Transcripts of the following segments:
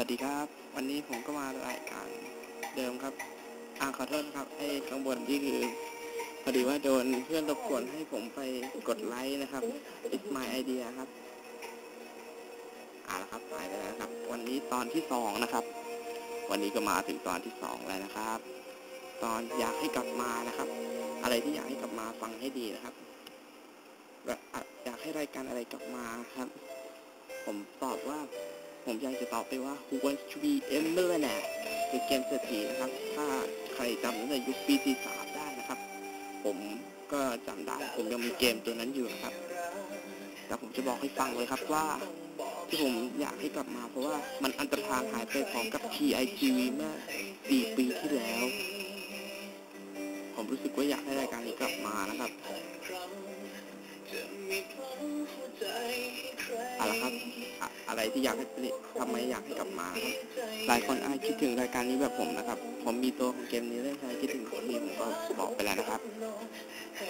วัสดีครับ วันนี้ผมก็มารายการเดิมครับอ่าขอโทษครับไอ้ข้างบนที่คือพอดีว่าโดนเพื่อนรบกวนให้ผมไปกดไลค์นะครับ It's my idea ครับอ่าละครับหายไปแล้วนะครับ วันนี้ตอนที่สองนะครับ วันนี้ก็มาถึงตอนที่สองแล้วนะครับ ตอนอยากให้กลับมานะครับ อะไรที่อยากให้กลับมาฟังให้ดีนะครับแบบอยากให้รายการอะไรกลับมาครับ ผมอยากจะตอบไปว่า Who wants to be a millionaire คือเกมเศรษฐีนะครับ ถ้าใครจำตั้งแต่ยุคปีที่สามได้นะครับ ผมก็จำได้ ผมยังมีเกมตัวนั้นอยู่นะครับ แต่ผมจะบอกให้ฟังเลยครับว่า ที่ผมอยากให้กลับมาเพราะว่ามันอันตรธานหายไปพร้อมกับ TITV เมื่อสี่ปีที่แล้ว ผมรู้สึกว่าอยากให้รายการนี้กลับมานะครับ อะครับอะอะไรที่อยากให้ทำไมอยากให้กลับมาครับหลายคนอาจคิดถึงรายการนี้แบบผมนะครับ ผมมีตัวของเกมนี้เล่นใครคิดถึงทีผมก็บอกไปแล้วนะครับ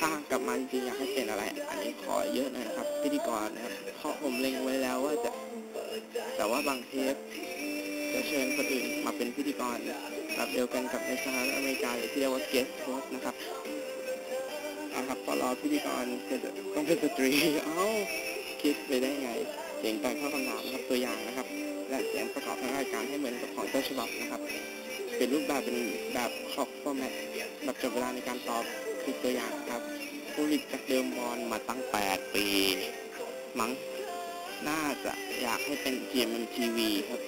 ถ้ากลับมาจริงๆอยากให้เป็นอะไร อันนี้ขอเยอะหน่อยนะครับ พิธีกรนะครับเพราะผมเล็งไว้แล้วว่าจะ แต่ว่าบางเทปจะเชิญคนอื่นมาเป็นพิธีกรแบบเดียวกันกับในสหรัฐอเมริกาหรือที่เรียกว่า guest host นะครับเอาครับก็รอพิธีกรจะต้องเป็นสตรี เอ้า คิดไปได้ไง สียงการเข้าคำถามนะครับตัวอย่างนะครับ และเสียงประกอบทางรายการให้เหมือนกับของต้นฉบับนะครับเป็นรูปแบบเป็นแบบคอกฟอร์แมตแบบจับเวลาในการตอบคือตัวอย่างครับผู้ผลิตจากเดิมบอลมาตั้ง 8 ปี มั้งน่าจะอยากให้เป็น GMMTV ครับ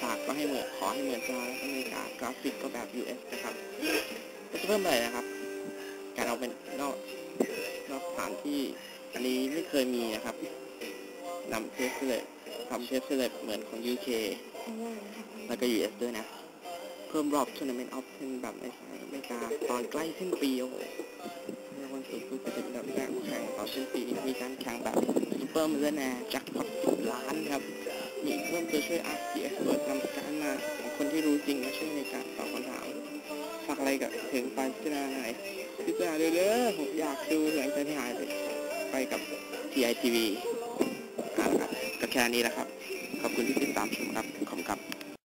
ฉากก็ให้เหมือนขอให้เหมือนสหรัฐอเมริกากราฟิกก็แบบ US นะครับก็จะเพิ่มอะไรนะครับ การเอาเป็นนอกนอกสถานที่อันนี้ไม่เคยมีนะครับ นำเทปเสลบทำเทปเสลบเหมือนของ UK แล้วก็ US ด้วยนะ เพิ่มรอบ Tournament of 10แบบในสหรัฐอเมริกาตอนใกล้สิ้นปีโอ้โหในวันศุกร์ก็จะเป็นแบบแข่งแข่งตอนสิ้นปีมีการแข่งแบบซูเปอร์มิลเลนแนร์แจ็คพอต10ล้านครับ มีเพิ่มตัวช่วย RC Expert นำการมาของคนที่รู้จริงมาช่วยในการตอบคำถามฝากอะไรกับถึงไปพิจารณาหน่อยพิจารณาเด้อๆผมอยากดูหลังจากที่หายไปไปกับ TITV แค่นี้แหละครับ ขอบคุณที่ติดตามชมครับ